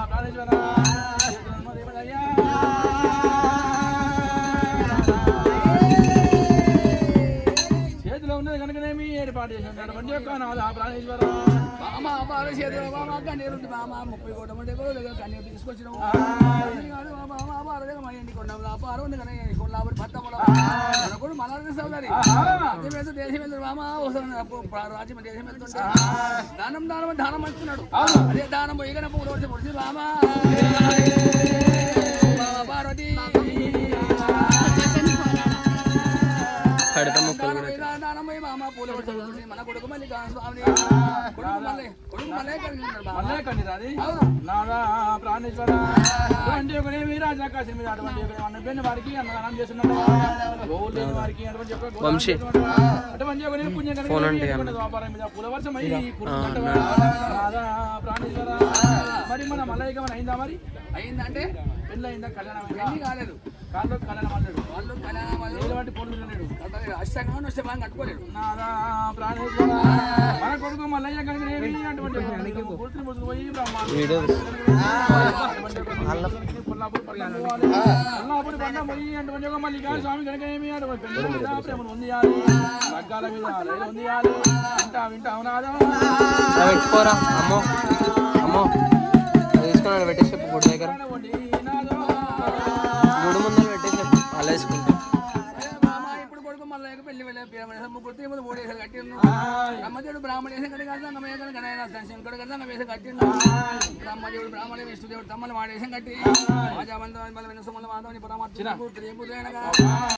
ప్రాణేశ్వరా. కనుకనేమి ఏర్పాటు చేసి ఉంటాడు బండి యొక్క నాదా ప్రాణేశ్వర. మామ బాల చేతిలో మామ కన్నీరు మామ ముప్పై కూడా కన్నీరు తీసుకొచ్చినాము. కాదు మామ కొన్ని లాభం పట్టముల కూడా మలారి సోదరి. రాజ్యం మీద దేశం మీద మామ అవసరం రాజ్యం దేశం వెళ్తుంటే దానం దానం దానం అంటున్నాడు. అదే దానం పోయిన పూలు వచ్చి పొడిచి మామ మామ పార్వతి. దానమై మామ పూలు మన కొడుకు మళ్ళీ స్వామి. కొడుకు మళ్ళీ కొడుకు మళ్ళీ మళ్ళీ కండి రాది? నాదా ప్రాణేశ్వర. బండి ఒకనేమి రాజా కాశీ మీద అటువంటి ఒక అన్న పెన్ను వారికి అన్నదానం చేస్తున్నాడు గోవులు లేని వారికి అటువంటి గోదానం వంశీ. చేస్తున్నాడు. అటువంటి ఒక నేను పుణ్యం అంటే. అనుకున్న వ్యాపారం మీద కులవర్షమై ఆ, కురుకుంటావా? నాదా ప్రాణేశ్వర. మరి మన మలైక మన అయిందా మరి? అయిందంటే పెళ్ళి అయిందా కళ్యాణం అయిందా కాలేదు. కాళ్ళు కళ్యాణం అన్నాడు. వాళ్ళు కళ్యాణం అష్టంగా వస్తే బాగా కట్టుకోలేడు. మన కొడుకు మల్లయ్య స్వామి కనుక ఏమి ప్రేమను ఉందియాలి లగ్గాల మీద ఉందియాలి వింటా వింటా నాదా పెట్టుకోరా అమ్మో అమ్మో. తీసుకున్నాడు పెట్టేసి గుడి దగ్గర. మళ్ళీ పెళ్ళి వెళ్ళే ముగ్గురు తిరుమల మూడు వేసాలు కట్టిండు బ్రహ్మదేవుడు బ్రాహ్మణ వేసం కట్టి కదా నమ్మేసం కట్టిన శంకరుడు కదా నమ్మేసం కట్టిండు బ్రహ్మదేవుడు బ్రాహ్మణ విష్ణుదేవుడు తమ్మలు వాడేసం కట్టి. రాజాబంధం బలమైన సుమల మాధవని పరమాత్మ